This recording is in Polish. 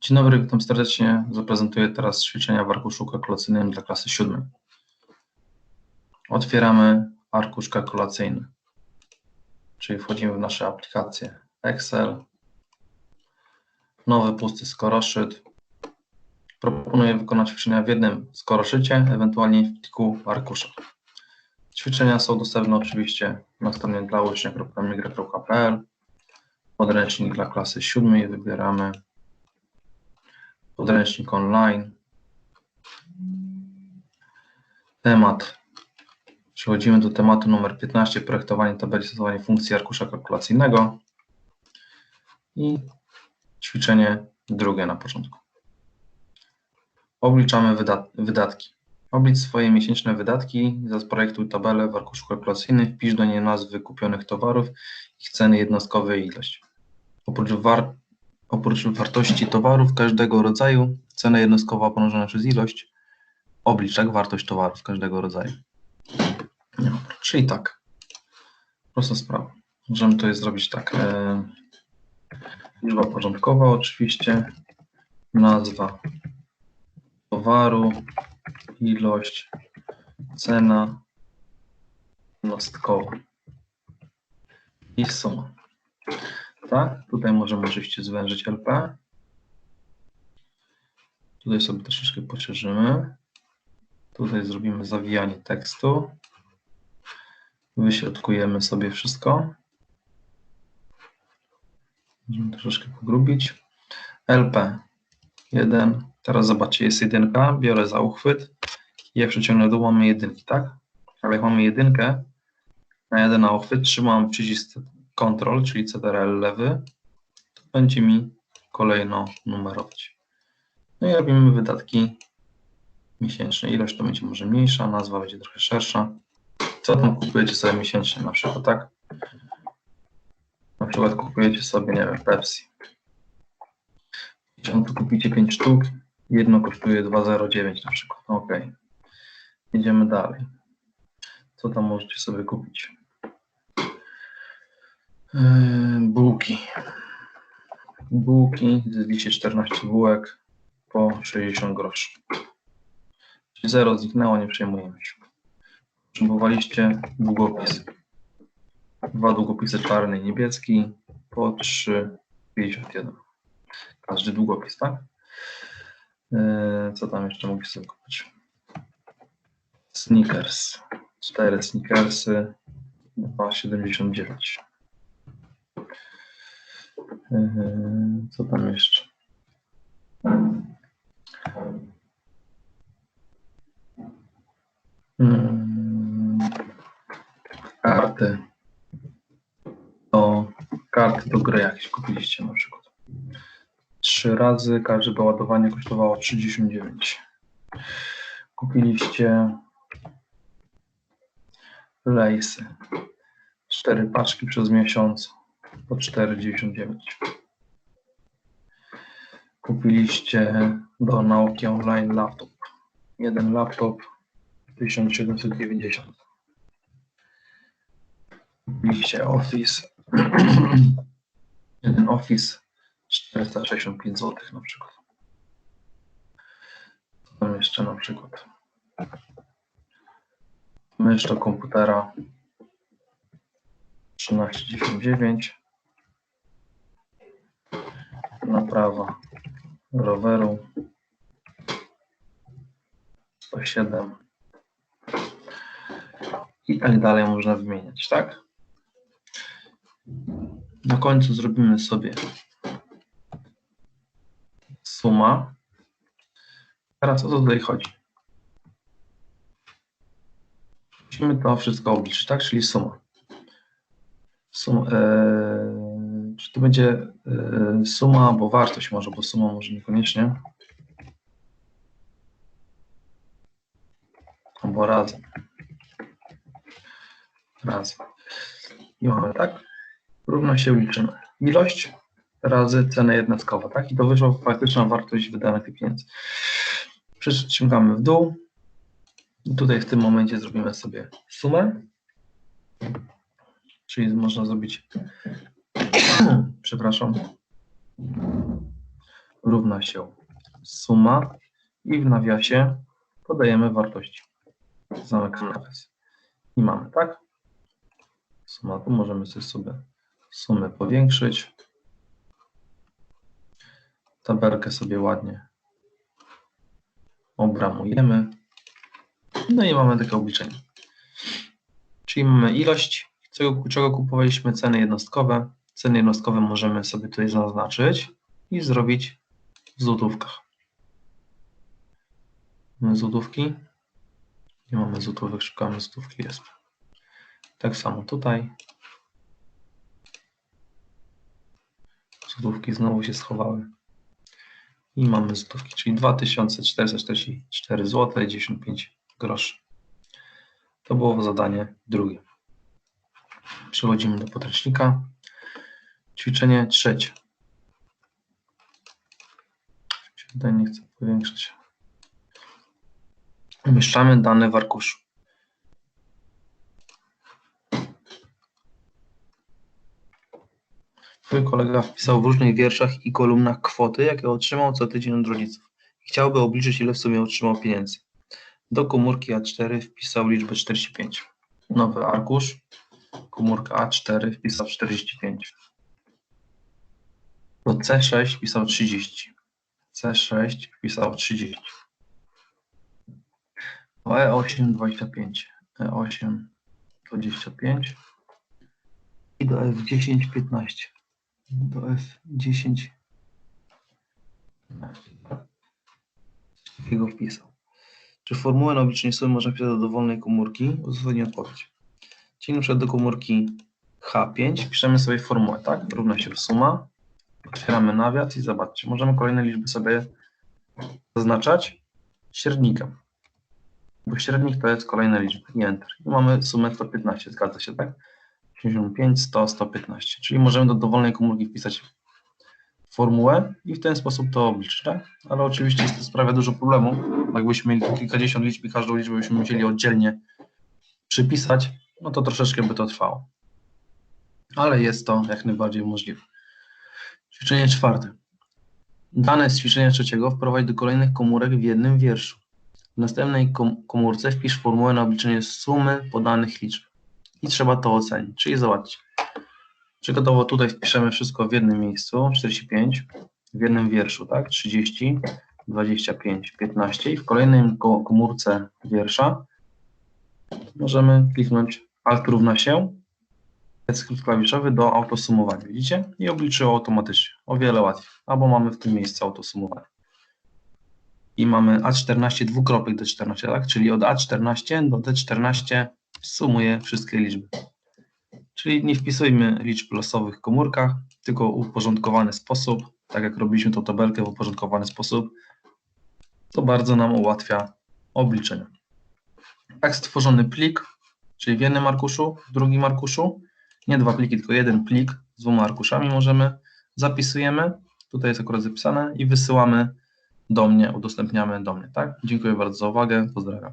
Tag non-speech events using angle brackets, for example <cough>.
Dzień dobry, witam serdecznie. Zaprezentuję teraz ćwiczenia w arkuszu kalkulacyjnym dla klasy siódmej. Otwieramy arkusz kalkulacyjny, czyli wchodzimy w nasze aplikacje Excel, nowy pusty skoroszyt. Proponuję wykonać ćwiczenia w jednym skoroszycie, ewentualnie w pliku arkusza. Ćwiczenia są dostępne oczywiście na stronie dla. Podręcznik dla klasy siódmej wybieramy podręcznik online. Temat. Przechodzimy do tematu numer 15, projektowanie tabeli stosowanie funkcji arkusza kalkulacyjnego. I ćwiczenie drugie na początku. Obliczamy wydat wydatki. Oblicz swoje miesięczne wydatki, zaprojektuj tabelę w arkuszu kalkulacyjnym, wpisz do niej nazwy kupionych towarów, ich ceny jednostkowe i ilość. Oprócz war Oprócz wartości towarów każdego rodzaju, cena jednostkowa pomnożona przez ilość, oblicz tak wartość towarów każdego rodzaju. Czyli tak. Prosta sprawa. Możemy to zrobić tak. E, liczba porządkowa oczywiście, nazwa towaru, ilość, cena jednostkowa i suma. Tak, tutaj możemy oczywiście zwężyć LP. Tutaj sobie troszeczkę poszerzymy. Tutaj zrobimy zawijanie tekstu. Wyśrodkujemy sobie wszystko. Możemy troszeczkę pogrubić. LP 1. Teraz zobaczcie, jest jedynka. Biorę za uchwyt. Jak przeciągnę dół, mamy jedynki, tak? Ale jak mamy jedynkę, na jeden na uchwyt, trzymam przycisk Ctrl, czyli CTRL lewy, to będzie mi kolejno numerować. No i robimy wydatki miesięczne. Ilość to będzie może mniejsza, nazwa będzie trochę szersza. Co tam kupujecie sobie miesięcznie na przykład, tak? Na przykład kupujecie sobie, nie wiem, Pepsi. Jeśli kupicie 5 sztuk, jedno kosztuje 2,09 na przykład. Ok. Idziemy dalej. Co tam możecie sobie kupić? Yy, bułki. Bułki, zjedliście 14 bułek po 60 groszy. Zero zniknęło, nie przejmujemy się. Potrzebowaliście długopis. Dwa długopisy czarny i niebieski po 3,51. Każdy długopis, tak? Yy, co tam jeszcze mogliście sobie kupić? Snickers. Cztery snickersy 2,79. Yy, co tam jeszcze? Hmm. Karty. To karty do gry jakieś kupiliście na przykład. Trzy razy każde doładowanie kosztowało 39. Kupiliście lejsy. Cztery paczki przez miesiąc po 4,99. Kupiliście do nauki online laptop. Jeden laptop 1790. Kupiliście Office. <clears throat> Jeden Office 465 zł na przykład. Co tam jeszcze na przykład? Mysz do komputera 1399 naprawa roweru 107 i tak dalej można wymieniać, tak? Na końcu zrobimy sobie suma. Teraz o co tutaj chodzi? Musimy to wszystko obliczyć, tak? Czyli suma. Suma, e, czy to będzie y, suma albo wartość może, bo suma może niekoniecznie. Albo razem. Razem. I mamy tak. Równo się liczymy. Ilość razy cenę jednostkowa, tak? I to wyszła faktyczna wartość wydanych pieniędzy. Przeciągamy w dół. I tutaj w tym momencie zrobimy sobie sumę. Czyli można zrobić <coughs> przepraszam, równa się suma i w nawiasie podajemy wartości. Zamykam nawias. I mamy, tak? Suma, tu możemy sobie, sobie sumę powiększyć. Tabelkę sobie ładnie obramujemy. No i mamy takie obliczenie. Czyli mamy ilość, czego, czego kupowaliśmy, ceny jednostkowe. Ceny jednostkowe możemy sobie tutaj zaznaczyć i zrobić w złotówkach. Mamy złotówki. Nie mamy złotówek, szukamy złotówki, jest. Tak samo tutaj. Złotówki znowu się schowały. I mamy złotówki, czyli 2444 zł 95 groszy. To było zadanie drugie. Przechodzimy do podręcznika. Ćwiczenie trzecie. Tutaj nie chcę powiększać. Umieszczamy dane w arkuszu. Twój kolega wpisał w różnych wierszach i kolumnach kwoty, jakie otrzymał co tydzień od rodziców. Chciałby obliczyć, ile w sumie otrzymał pieniędzy. Do komórki A4 wpisał liczbę 45. Nowy arkusz. Komórka A4 wpisał 45. Do C6 wpisał 30. C6 wpisał 30. Do E8 25. E8 25. I do F10 15 do F10 takiego wpisał. Czy formułę na obliczenie sumy można wpisać do dowolnej komórki? Uzasadnij odpowiedź. Na przykład do komórki H5 piszemy sobie formułę, tak? Równa się suma. Otwieramy nawias i zobaczcie, możemy kolejne liczby sobie zaznaczać średnikiem. Bo średnik to jest kolejne liczby i enter. I mamy sumę 115, zgadza się, tak? 85, 100, 115. Czyli możemy do dowolnej komórki wpisać formułę i w ten sposób to obliczyć, tak? Ale oczywiście jest to sprawia dużo problemu. Jakbyśmy mieli kilkadziesiąt liczb i każdą liczbę byśmy musieli oddzielnie przypisać, no to troszeczkę by to trwało. Ale jest to jak najbardziej możliwe. Ćwiczenie czwarte. Dane z ćwiczenia trzeciego wprowadź do kolejnych komórek w jednym wierszu. W następnej komórce wpisz formułę na obliczenie sumy podanych liczb i trzeba to ocenić. Czyli zobaczcie. Przykładowo tutaj wpiszemy wszystko w jednym miejscu, 45, w jednym wierszu, tak, 30, 25, 15 i w kolejnym komórce wiersza możemy kliknąć Alt równa się, skrót klawiszowy do autosumowania, widzicie? I obliczyło automatycznie, o wiele łatwiej, albo mamy w tym miejscu autosumowanie. I mamy A14 dwukropek D14, tak? Czyli od A14 do D14 sumuje wszystkie liczby. Czyli nie wpisujmy liczb losowych w komórkach, tylko uporządkowany sposób, tak jak robiliśmy tą tabelkę w uporządkowany sposób, to bardzo nam ułatwia obliczenie. Tak stworzony plik, czyli w jednym arkuszu, w drugim arkuszu, nie dwa pliki, tylko jeden plik z dwoma arkuszami możemy, zapisujemy, tutaj jest akurat zapisane i wysyłamy do mnie, udostępniamy do mnie, tak? Dziękuję bardzo za uwagę, pozdrawiam.